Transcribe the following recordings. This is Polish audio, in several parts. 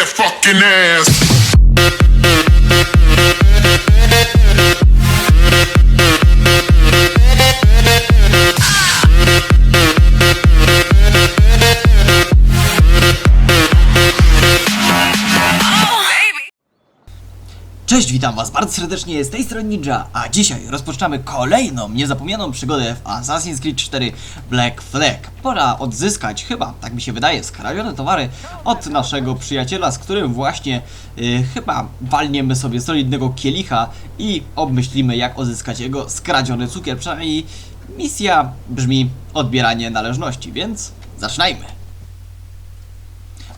that fucking ass. Cześć, witam was bardzo serdecznie, z tej strony Ninja, a dzisiaj rozpoczynamy kolejną niezapomnianą przygodę w Assassin's Creed 4 Black Flag. Pora odzyskać, chyba, tak mi się wydaje, skradzione towary od naszego przyjaciela, z którym właśnie y, chyba walniemy sobie solidnego kielicha i obmyślimy jak odzyskać jego skradziony cukier. Przynajmniej misja brzmi odbieranie należności, więc zaczynajmy.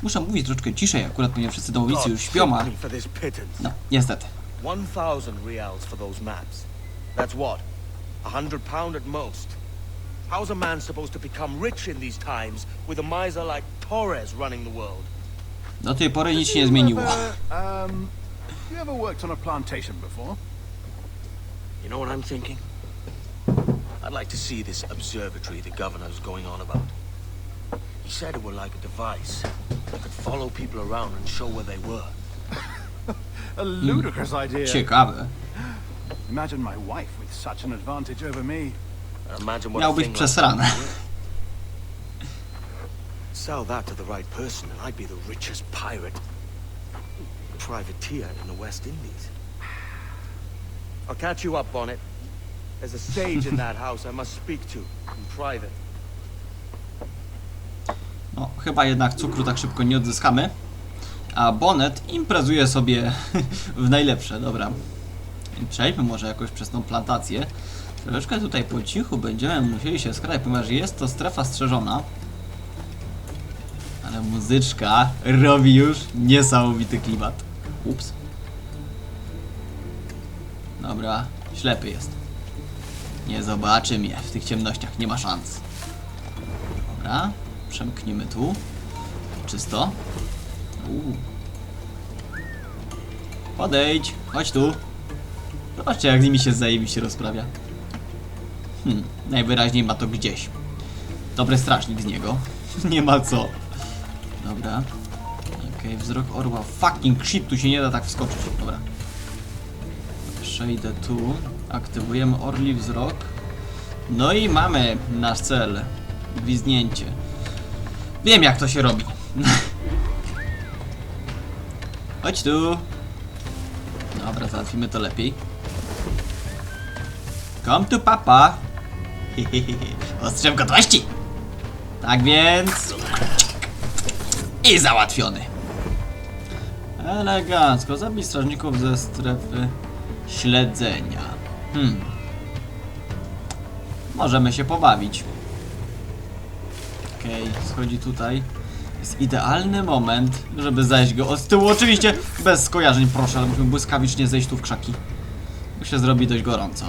Muszę mówić troszeczkę ciszej akurat, ponieważ wszyscy domownicy już śpią, a... No, niestety. 1,000 reals for those maps. That's what? A hundred pound at most. How's a man supposed to become rich in these times with a miser like Torres running the world? Do tej pory nic się nie zmieniło. um, you ever worked on a plantation before? You know what I'm thinking? I'd like to see this observatory the governor's going on about. He said it were like a device that could follow people around and show where they were. A ludicrous idea. Ciekawe. Imagine my wife with such an advantage over me. Imagine what Miał a być thing like przesrane. that would be. Sell that to the right person, and I'd be the richest pirate privateer in the West Indies. I'll catch you up, Bonnet. There's a sage in that house I must speak to in private. Chyba jednak cukru tak szybko nie odzyskamy. A Bonnet imprezuje sobie w najlepsze, dobra. Przejdźmy może jakoś przez tą plantację. Troszeczkę tutaj po cichu będziemy musieli się skrać, ponieważ jest to strefa strzeżona. Ale muzyczka robi już niesamowity klimat. Ups. Dobra, ślepy jest. Nie zobaczy mnie w tych ciemnościach, nie ma szans. Dobra, przemknijmy tu. Czysto. Uuu. Podejdź, chodź tu. Zobaczcie, jak z nimi się zajebiście rozprawia. Hmm, najwyraźniej ma to gdzieś. Dobry strażnik z niego. nie ma co. Dobra. Okej, wzrok orła. Fucking shit, tu się nie da tak wskoczyć. Dobra. Przejdę tu. Aktywujemy orli wzrok. No i mamy nasz cel. Gwizdnięcie. Wiem jak to się robi. Chodź tu. Dobra, załatwimy to lepiej. Come to papa. Ostrzem gotowości. Tak więc... I załatwiony. Elegancko. Zabij strażników ze strefy śledzenia. Hmm. Możemy się pobawić. Okej, schodzi tutaj. Jest idealny moment, żeby zajść go od tyłu. Oczywiście bez skojarzeń, proszę, ale musimy błyskawicznie zejść tu w krzaki. Bo się zrobi dość gorąco.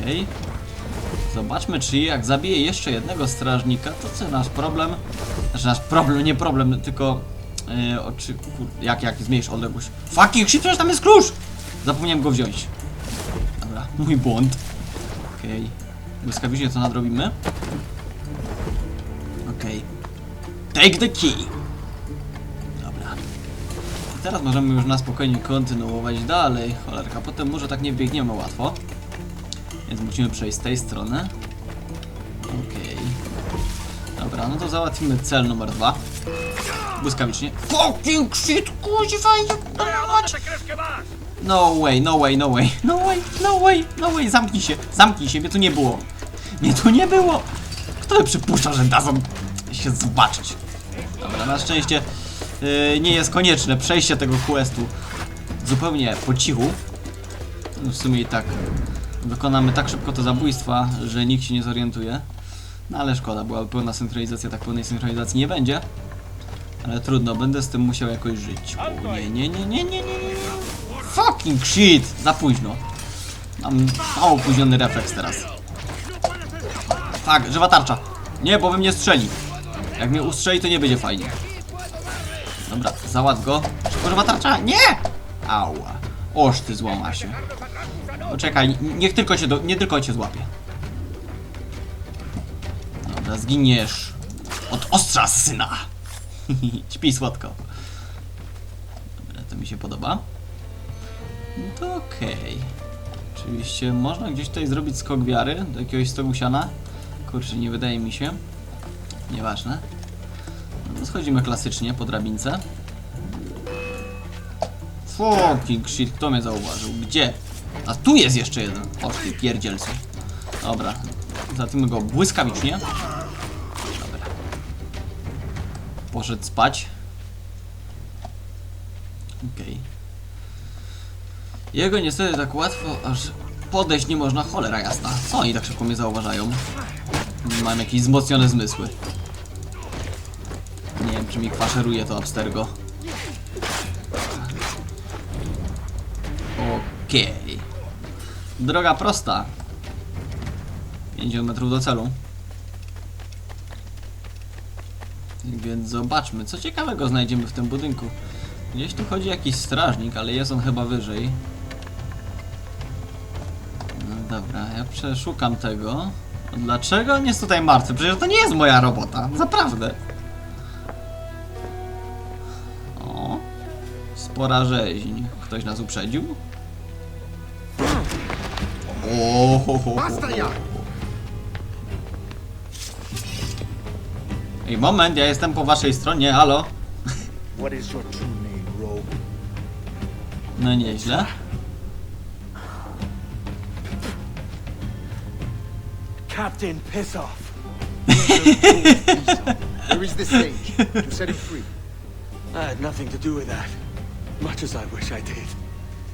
Okej. Zobaczmy, czy jak zabije jeszcze jednego strażnika, to co nasz problem? Znaczy nasz problem, nie problem, tylko... Yy, oczy, jak, jak zmniejsz odległość. Fucking shit, przecież tam jest klucz! Zapomniałem go wziąć. Dobra, mój błąd. Okej. Błyskawicznie to nadrobimy. Take the key. Dobra. Teraz możemy już na spokojnie kontynuować dalej. Cholerka, potem może tak nie biegniemy łatwo. Więc musimy przejść z tej strony. Okej. Dobra, no to załatwimy cel numer dwa. Błyskawicznie. Fucking shit, kuźwa! No way, no way, no way, no way, no way, no way, zamknij się, zamknij się, mnie tu nie było. Mnie tu nie było. Kto by przypuszczał, że dadzą się zobaczyć? Dobra, na szczęście yy, nie jest konieczne przejście tego questu zupełnie po cichu. No W sumie i tak wykonamy tak szybko to zabójstwa, że nikt się nie zorientuje. No ale szkoda, byłaby pełna synchronizacja, tak pełnej synchronizacji nie będzie. Ale trudno, będę z tym musiał jakoś żyć. O, nie, nie, nie, nie, nie, nie, nie. Fucking shit! Za późno. Mam mało opóźniony refleks teraz. Tak, żywa tarcza. Nie, bo we mnie strzeli. Jak mnie ustrzeli, to nie będzie fajnie. Dobra, załatw go. Szybko żywa tarcza? Nie! Ała. Oż ty złama się. Poczekaj, niech tylko cię, do, nie tylko cię złapie. Dobra, zginiesz. Od ostrza syna. Śpi słodko. Dobra, to mi się podoba. No to okej. Oczywiście można gdzieś tutaj zrobić skok wiary do jakiegoś stogu siana. Kurczę, nie wydaje mi się. Nieważne. No schodzimy klasycznie po drabince. Fucking shit, kto mnie zauważył? Gdzie? A tu jest jeszcze jeden. O ty pierdzielcu. Dobra. Zatymmy go błyskawicznie. Dobra. Poszedł spać. Okej. Jego niestety tak łatwo aż podejść nie można. Cholera jasna. Co oni tak szybko mnie zauważają? Mam jakieś wzmocnione zmysły. Nie wiem, czy mi kwaszeruje to Abstergo. Okej. Droga prosta. 50 metrów do celu. Więc zobaczmy, co ciekawego znajdziemy w tym budynku. Gdzieś tu chodzi jakiś strażnik, ale jest on chyba wyżej. No dobra, ja przeszukam tego. Dlaczego on jest tutaj martwy? Przecież to nie jest moja robota. Naprawdę. O. Spora rzeźń. Ktoś nas uprzedził? O, ho, ho, ho, ho. Ej, moment, ja jestem po waszej stronie, halo? No nieźle. Captain Piss Off. Here is the sage to set him free. I had nothing to do with that. Much as I wish I did.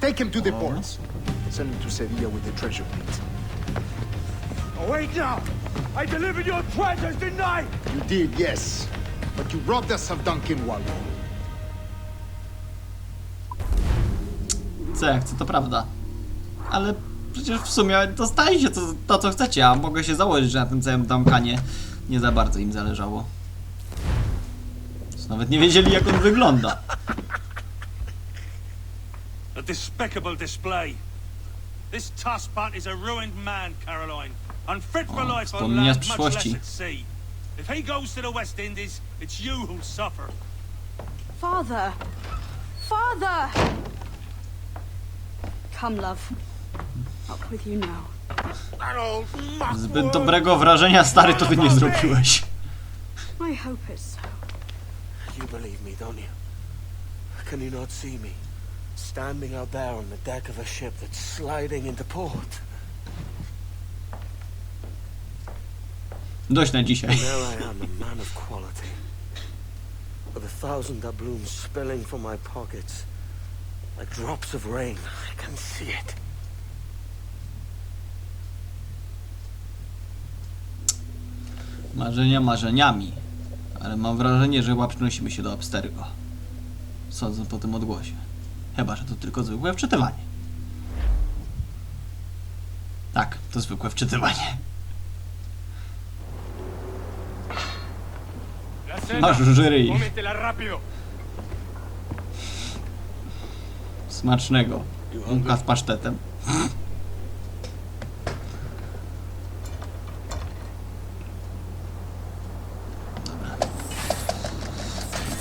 Take him to the ports. Send him to Sevilla with the treasure plate. Awake oh, now! I delivered your treasures, didn't I? You did, yes. But you robbed us of Duncan Waldo. Co jak to prawda. Ale przecież w sumie dostaliście to, to co chcecie, a mogę się założyć, że na tym całym Duncanie nie za bardzo im zależało. Nawet nie wiedzieli jak on wygląda. A despicable display. This tosspot is a ruined man, Caroline. Unfit for life on land, much less przyszłości. at sea. If he goes to the West Indies, it's you who'll suffer. Father! Father! Come, love. Zbyt dobrego wrażenia, stary, to ty nie zrobiłeś. I hope it's so. You believe me, don't you? Can you not see me? Standing out there on the deck of a ship that's sliding into port. Dość na dzisiaj. There I am, a man of quality. With a thousand doubloons spilling from my pockets. Like drops of rain. I can see it. Marzenia marzeniami. Ale mam wrażenie, że chyba przenosimy się do Abstergo. Sądząc po tym odgłosie. Chyba, że to tylko zwykłe wczytywanie. Tak, to zwykłe wczytywanie. Masz żyry Smacznego. Łąka z pasztetem.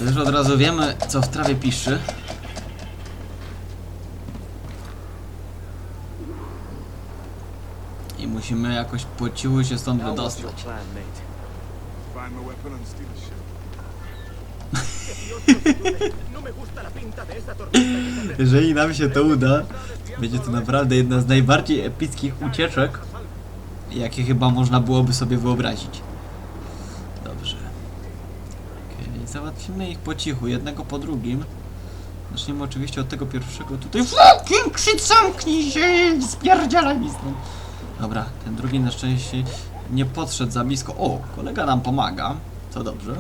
To już od razu wiemy, co w trawie piszczy. I musimy jakoś po cichu się stąd wydostać. Jeżeli nam się to uda, będzie to naprawdę jedna z najbardziej epickich ucieczek, jakie chyba można byłoby sobie wyobrazić. Dobrze. Okej, załatwimy ich po cichu, jednego po drugim. Zaczniemy oczywiście od tego pierwszego tutaj. Fucking shit, zamknij się! Spierdzielaj mi stąd. Dobra, ten drugi na szczęście nie podszedł za blisko. O, kolega nam pomaga. To dobrze.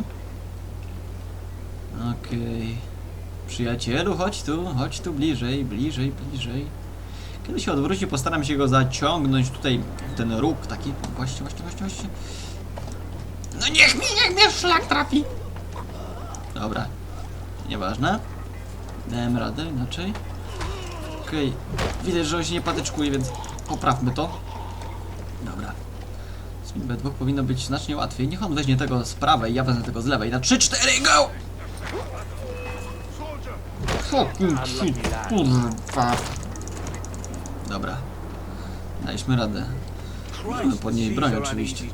Okej. Przyjacielu, chodź tu, chodź tu bliżej, bliżej, bliżej. Kiedy się odwróci, postaram się go zaciągnąć tutaj w ten róg taki. Właśnie, właśnie, właśnie, właśnie. No niech mi, niech mnie szlak trafi! Dobra. Nieważne. Dałem radę inaczej. Okej. Widać, że on się nie patyczkuje, więc poprawmy to. Dobra. Z nim we dwóch powinno być znacznie łatwiej. Niech on weźmie tego z prawej, ja wezmę tego z lewej. Na 3, 4, go! Fucking kurwa. Dobra. Daliśmy radę. Możemy podnieść broń oczywiście.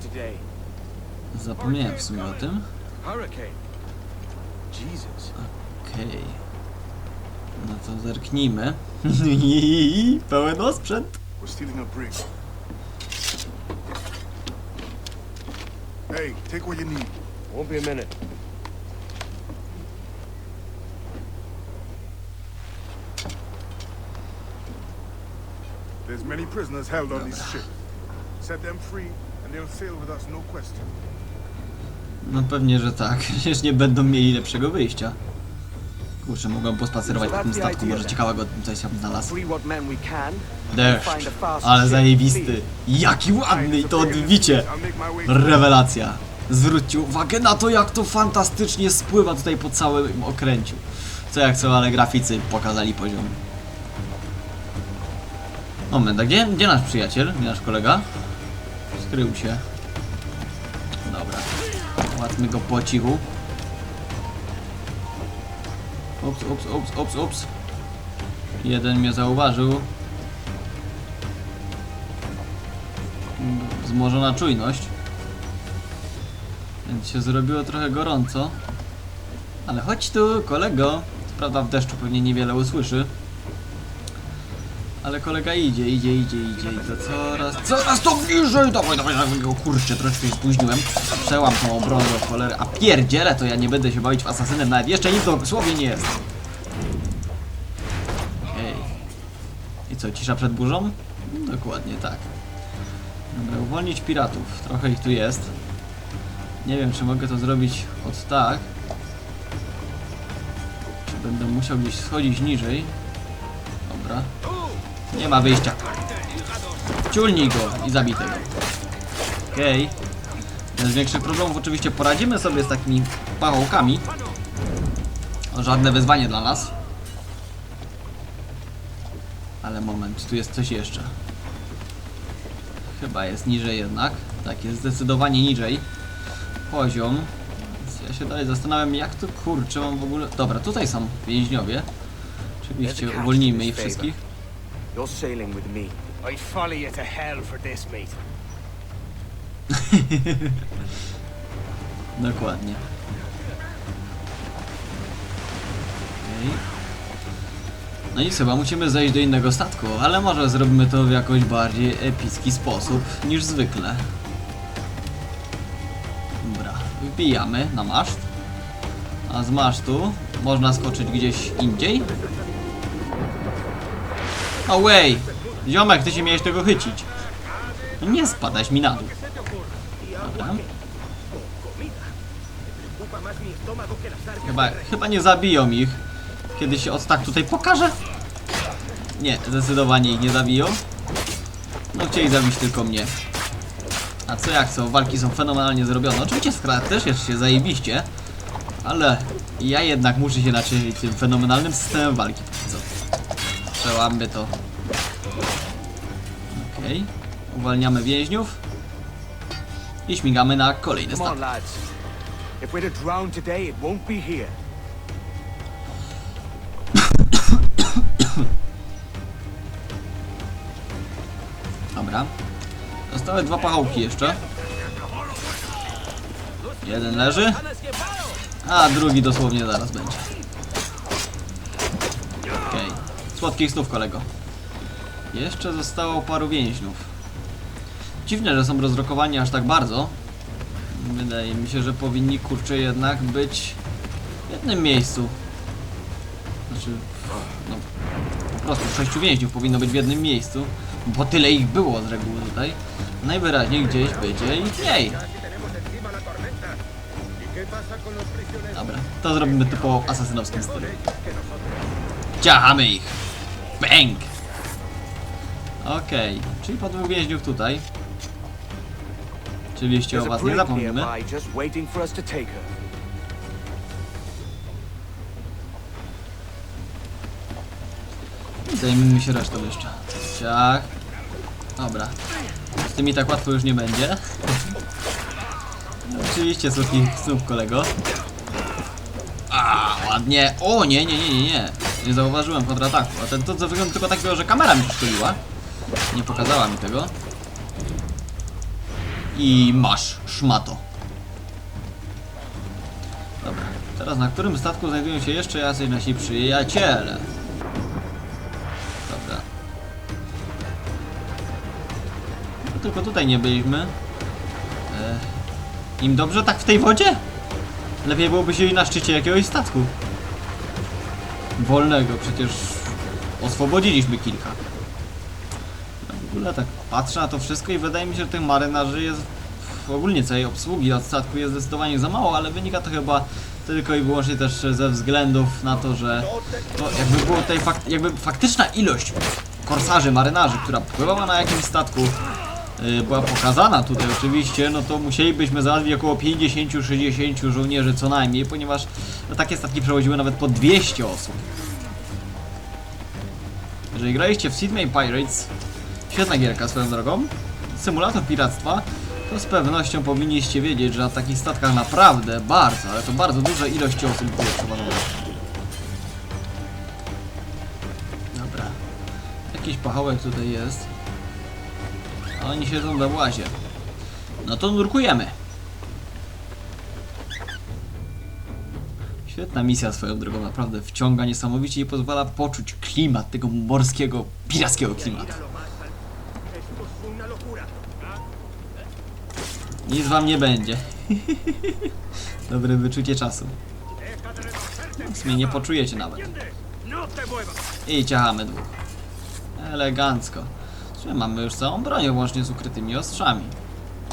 Zapomniałem w sumie o tym. Okej. No to zerknijmy. Pełen osprzęt. Hey, take what you need. Won't be a minute. There's many prisoners held on this ship. Set them free, and they'll sail with us, no question. No pewnie, że tak. Przecież nie będą mieli lepszego wyjścia. Kurczę, mogłem pospacerować po tym statku, może ciekawego coś tam znalazł. Deszcz, ale zajebisty. Jaki ładny i to odbicie. Rewelacja. Zwróćcie uwagę na to, jak to fantastycznie spływa tutaj po całym okręciu. Co jak co, ale graficy pokazali poziom. Moment, a gdzie, gdzie nasz przyjaciel? Gdzie nasz kolega? Skrył się. Łatmy go po cichu. Ups, ups, ups, ups, ups. Jeden mnie zauważył. Wzmożona czujność. Więc się zrobiło trochę gorąco. Ale chodź tu, kolego. Co Prawda w deszczu pewnie niewiele usłyszy. Ale kolega idzie, idzie, idzie, idzie i to coraz, coraz to bliżej! Dawaj, dawaj, dawaj, o kurczę, troszkę się spóźniłem. Przełam tą obronę o cholerę. A pierdziele, to ja nie będę się bawić w asasynem, nawet jeszcze nic dosłownie nie jest. Okej. I co, cisza przed burzą? Dokładnie tak. Dobra, uwolnić piratów. Trochę ich tu jest. Nie wiem, czy mogę to zrobić od tak. Czy będę musiał gdzieś schodzić niżej. Dobra. Nie ma wyjścia. Ciulnij go i zabij tego. Okej. Bez większych problemów oczywiście poradzimy sobie z takimi pachołkami. Żadne wyzwanie dla nas. Ale moment, tu jest coś jeszcze. Chyba jest niżej jednak. Tak, jest zdecydowanie niżej. Poziom. Więc ja się dalej zastanawiam, jak to kurczę mam w ogóle... Dobra, tutaj są więźniowie. Oczywiście uwolnijmy ich wszystkich. You're sailing with me. I'd follow you to hell for this, mate. Dokładnie. Okej. No i chyba musimy zejść do innego statku, ale może zrobimy to w jakoś bardziej epicki sposób niż zwykle. Dobra, wbijamy na maszt. A z masztu można skoczyć gdzieś indziej. Away! Ziomek, ty się miałeś tego chycić. Nie spadać mi na dół. Dobra. Chyba, chyba nie zabiją ich. Kiedy się od tak tutaj pokaże? Nie, zdecydowanie ich nie zabiją. No chcieli zabić tylko mnie. A co jak co, walki są fenomenalnie zrobione. Oczywiście skrat też jest się zajebiście. Ale ja jednak muszę się naczynić tym fenomenalnym systemem walki. Przełamy to. Okej. Uwalniamy więźniów. I śmigamy na kolejny statek. lads. If we're to drown today, it won't be here. Dobra. Zostały dwa pachołki jeszcze. Jeden leży. A drugi dosłownie zaraz będzie. Słodkich snów, kolego. Jeszcze zostało paru więźniów. Dziwne, że są rozrokowani aż tak bardzo. Wydaje mi się, że powinni kurczę jednak być w jednym miejscu. Znaczy, no, po prostu sześciu więźniów powinno być w jednym miejscu, bo tyle ich było z reguły tutaj. Najwyraźniej gdzieś będzie ich mniej. Dobra, to zrobimy typowo asasynowskim stylu. Ciachamy ich! Bang! Okej, czyli po dwóch więźniów tutaj. Oczywiście o was nie zapomnimy. zajmijmy się resztą jeszcze. Ciach. Dobra. Z tymi tak łatwo już nie będzie. Oczywiście słodkich snów kolego. A, Ładnie. O, nie, nie, nie, nie, nie. Nie zauważyłem kontrataku. A ten to co wygląda tylko takiego, że kamera mi przeszkodziła. Nie pokazała mi tego. I masz, szmato. Dobra, teraz na którym statku znajdują się jeszcze jacyś nasi przyjaciele? Dobra. No, tylko tutaj nie byliśmy. E, Im dobrze tak w tej wodzie? Lepiej byłoby się na szczycie jakiegoś statku. Wolnego, przecież oswobodziliśmy kilka. No w ogóle tak patrzę na to wszystko i wydaje mi się, że tych marynarzy jest ogólnie całej obsługi od statku jest zdecydowanie za mało, ale wynika to chyba tylko i wyłącznie też ze względów na to, że jakby było tutaj fak jakby faktyczna ilość korsarzy, marynarzy, która pływała na jakimś statku była pokazana tutaj oczywiście, no to musielibyśmy załatwić około 50-60 żołnierzy co najmniej, ponieważ no, takie statki przewoziły nawet po 200 osób. Jeżeli graliście w Sydney Pirates, świetna gierka swoją drogą, symulator piractwa, to z pewnością powinniście wiedzieć, że na takich statkach naprawdę bardzo, ale to bardzo duże ilości osób było przewożone. Dobra. Jakiś pachołek tutaj jest. Oni siedzą na włazie. No to nurkujemy. Świetna misja swoją drogą, naprawdę wciąga niesamowicie i pozwala poczuć klimat tego morskiego, pirackiego klimatu. Nic wam nie będzie. Dobre wyczucie czasu. W sumie nie poczujecie nawet. I ciachamy dwóch. Elegancko. Sumie mamy już całą broń, łącznie z ukrytymi ostrzami.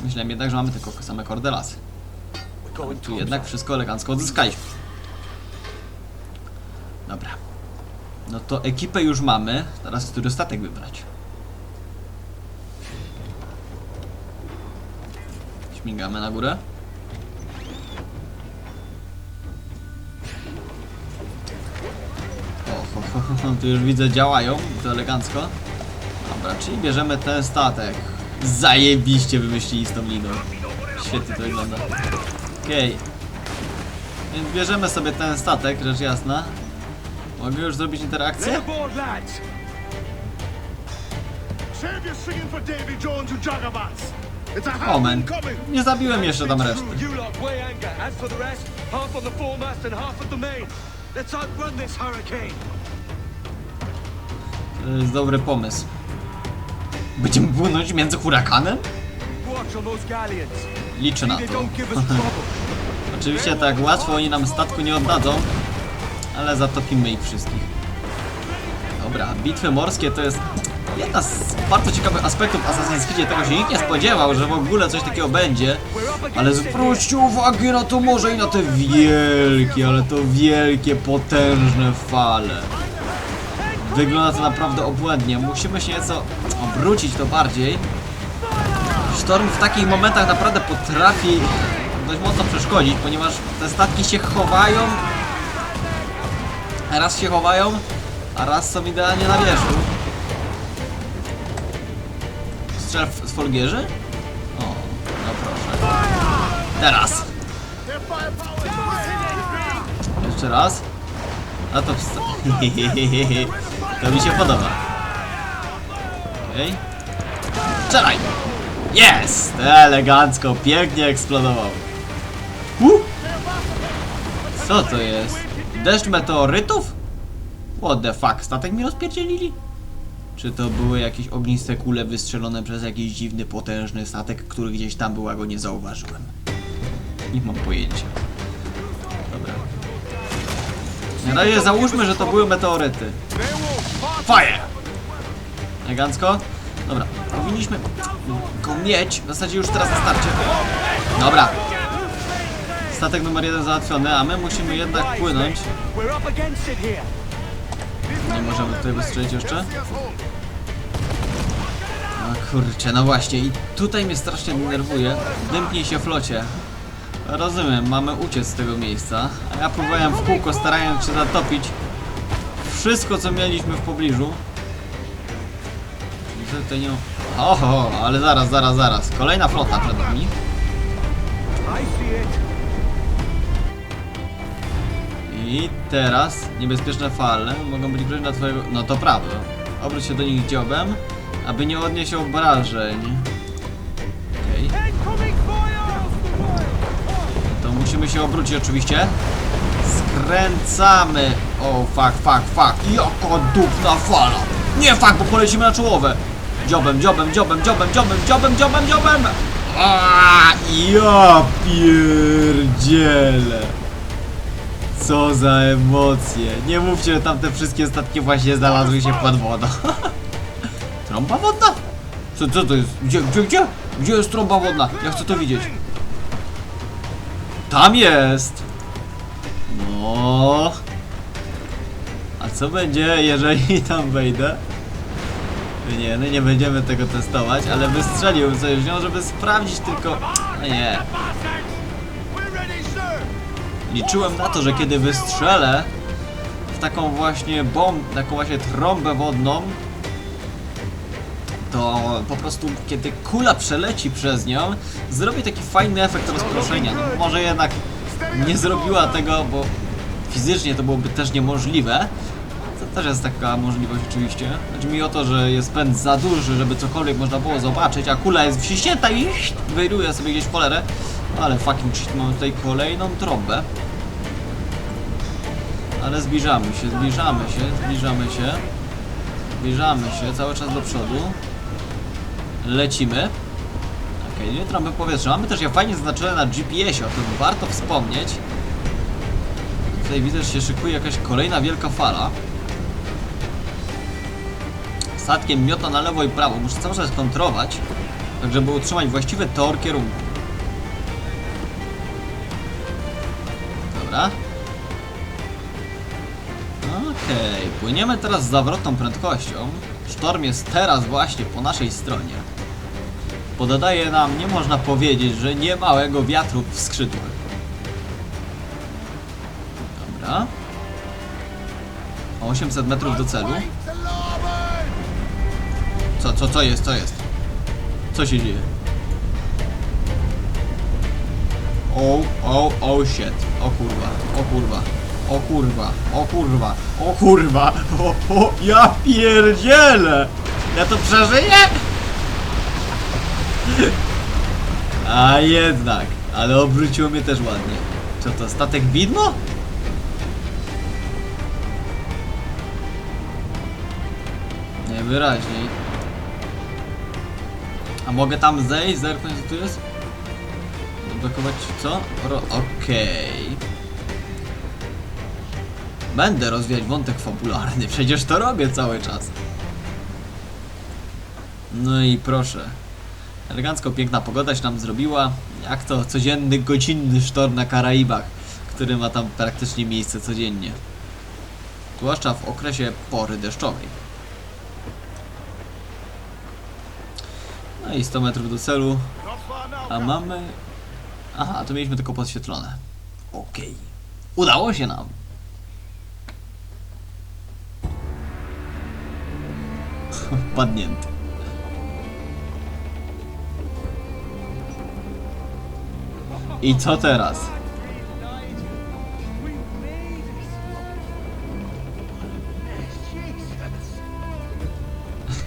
Myślałem jednak, że mamy tylko same kordelasy. Tu jednak wszystko elegancko odzyskaliśmy. Dobra. No to ekipę już mamy. Teraz który statek wybrać? Śmigamy na górę. O, ho, ho, ho, tu już widzę działają, to elegancko. Dobra, czyli bierzemy ten statek. Zajebiście wymyślili z tą liną. Świetnie to wygląda. Okej. Więc bierzemy sobie ten statek, rzecz jasna. Mogę już zrobić interakcję? Moment. Nie zabiłem jeszcze tam reszty. To jest dobry pomysł. Będziemy płynąć między hurakanem? Liczę na to. Oczywiście tak łatwo oni nam statku nie oddadzą, ale zatopimy ich wszystkich. Dobra, bitwy morskie to jest jedna z bardzo ciekawych aspektów Assassin's Creed. Tego się nikt nie spodziewał, że w ogóle coś takiego będzie. Ale zwróćcie uwagę na to morze i na te wielkie, ale to wielkie, potężne fale. Wygląda to naprawdę obłędnie. Musimy się nieco obrócić to bardziej. Sztorm w takich momentach naprawdę potrafi dość mocno przeszkodzić, ponieważ te statki się chowają. Raz się chowają, a raz są idealnie na wierzchu. Strzel z folgierzy? O, no proszę. Teraz. Jeszcze raz. A to wsta- To mi się podoba. Okej. Strzelaj! Jest! Elegancko, pięknie eksplodował. Uh! Co to jest? Deszcz meteorytów? What the fuck, statek mi rozpierdzielili? Czy to były jakieś ogniste kule wystrzelone przez jakiś dziwny, potężny statek, który gdzieś tam był, a go nie zauważyłem? Nie mam pojęcia. Dobra. Na razie załóżmy, że to były meteoryty. Fire! Elegancko. Dobra, powinniśmy go mieć. W zasadzie już teraz na starcie. Dobra. Statek numer jeden załatwiony, a my musimy jednak płynąć. Nie możemy tutaj wystrzelić jeszcze. A kurczę, no właśnie i tutaj mnie strasznie denerwuje. Dymknij się flocie. Rozumiem, mamy uciec z tego miejsca, a ja próbowałem w kółko starając się zatopić wszystko co mieliśmy w pobliżu. Niestety nie... Oho, ale zaraz, zaraz, zaraz. Kolejna flota przed nami. I teraz niebezpieczne fale mogą być groźne dla twojego... No to prawda. Obróć się do nich dziobem, aby nie odnieść obrażeń. Okej. To musimy się obrócić oczywiście. Skręcamy. O, fuck, fuck, fuck. Jaka dupna fala. Nie, fuck, bo polecimy na czołowe. Dziobem, dziobem, dziobem, dziobem, dziobem, dziobem, dziobem, dziobem. Ja pierdzielę. Co za emocje. Nie mówcie, że tam te wszystkie statki właśnie znalazły się pod wodą. Trąba wodna? Co, co to jest? Gdzie, gdzie, gdzie? Gdzie jest trąba wodna? Ja chcę to widzieć. Tam jest! A co będzie, jeżeli tam wejdę? Nie, no nie będziemy tego testować, ale wystrzeliłem sobie w nią, żeby sprawdzić tylko... Nie. Liczyłem na to, że kiedy wystrzelę w taką właśnie bomb, taką właśnie trąbę wodną, to po prostu kiedy kula przeleci przez nią, zrobi taki fajny efekt rozproszenia. No, może jednak nie zrobiła tego, bo fizycznie to byłoby też niemożliwe. To też jest taka możliwość oczywiście. Chodzi mi o to, że jest pęd za duży, żeby cokolwiek można było zobaczyć, a kula jest wciśnięta i wyruje sobie gdzieś w. Ale fucking shit, mamy tutaj kolejną trąbę. Ale zbliżamy się, zbliżamy się, zbliżamy się. Zbliżamy się cały czas do przodu. Lecimy. Okej, nie trąby powietrza. Mamy też je fajnie zaznaczone na GPS-ie, o tym warto wspomnieć. Tutaj widzę, że się szykuje jakaś kolejna wielka fala. Statkiem miota na lewo i prawo. Muszę cały czas kontrolować, tak żeby utrzymać właściwy tor kierunku. Dobra. Okej, płyniemy teraz z zawrotną prędkością. Sztorm jest teraz właśnie po naszej stronie. Podaje nam, nie można powiedzieć, że nie małego wiatru w skrzydłach. Dobra. 800 metrów do celu. Co, co, co jest, co jest? Co się dzieje? O, o, o shit. O kurwa, o kurwa. O kurwa, o kurwa, o kurwa, o, o, ja pierdzielę! Ja to przeżyję? A jednak, ale obróciło mnie też ładnie. Co to, statek widmo? Najwyraźniej. A mogę tam zejść, zerknąć co tu jest? Odblokować co? Okej. Będę rozwijać wątek fabularny, przecież to robię cały czas. No i proszę. Elegancko piękna pogoda się nam zrobiła. Jak to codzienny, godzinny sztorm na Karaibach, który ma tam praktycznie miejsce codziennie. Zwłaszcza w okresie pory deszczowej. No i 100 metrów do celu. A mamy... Aha, to mieliśmy tylko podświetlone. Okej. Udało się nam. Padnięty. I co teraz?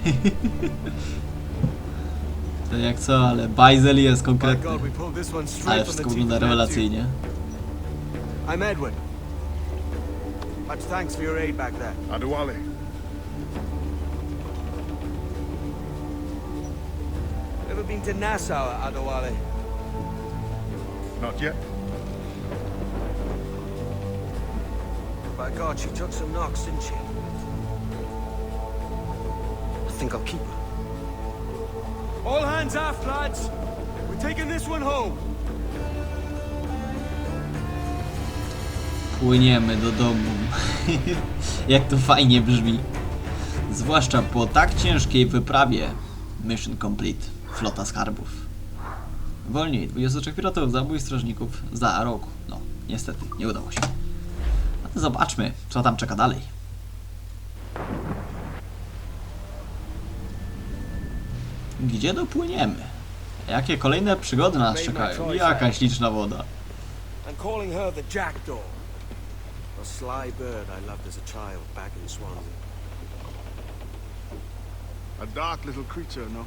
To jak co, ale bajzel jest konkretny. Ale wszystko wygląda rewelacyjnie. I'm Edward. Much thanks for your aid back there. Adewale, Ever been to Nassau, Adewale? not yet. By God, she took some knocks, didn't she? I think I'll keep her. All hands aft, lads. We're taking this one home. Płyniemy do domu. Jak to fajnie brzmi. Zwłaszcza po tak ciężkiej wyprawie. Mission complete. Flota skarbów. Wolniej. 23 piratów, zabój strażników za rok. No, niestety, nie udało się. Zobaczmy, co tam czeka dalej. Gdzie dopłyniemy? Jakie kolejne przygody nas czekają? Jaka śliczna woda. I'm calling her the Jackdaw. A sly bird I loved as a child back in Swansea. A dark little creature, no?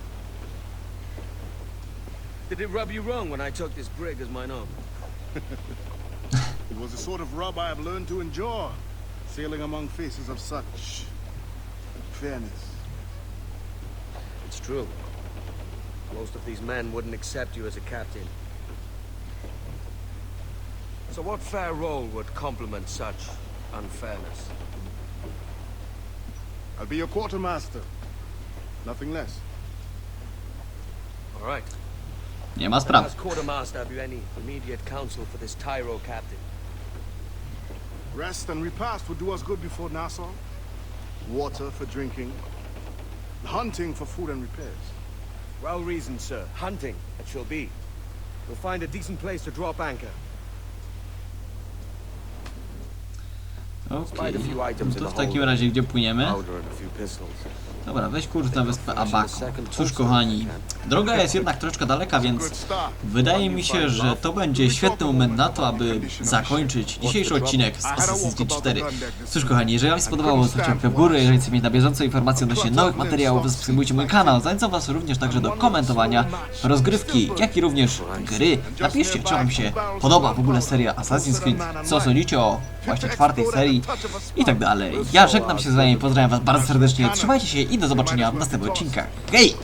Did it rub you wrong when I took this brig as mine own? It was the sort of rub I have learned to endure, sailing among faces of such fairness. It's true. Most of these men wouldn't accept you as a captain. So what fair role would complement such unfairness? I'll be your quartermaster. Nothing less. All right. Nie ma Then sprawy. As quartermaster, have you any immediate counsel for this Tyro captain? Rest and repast would do us good before Nassau. Water for drinking. Hunting for food and repairs. Well reasoned, sir. Hunting, it shall be. We'll find a decent place to drop anchor. Okej. In To w takim razie gdzie płyniemy? Dobra, weź kurs na wyspę Abako. Cóż kochani, droga jest jednak troszkę daleka, więc wydaje mi się, że to będzie świetny moment na to, aby zakończyć dzisiejszy odcinek z Assassin's Creed 4. Cóż kochani, jeżeli Wam się spodobało, zostawcie łapkę w górę, jeżeli chcecie mieć na bieżąco informacje odnośnie nowych materiałów, to subskrybujcie mój kanał. Zachęcam Was również także do komentowania rozgrywki, jak i również gry. Napiszcie, czy Wam się podoba w ogóle seria Assassin's Creed, co sądzicie o właśnie czwartej serii i tak dalej. Ja żegnam się z Wami, pozdrawiam Was bardzo serdecznie, trzymajcie się i do zobaczenia w następnych odcinkach. Hej!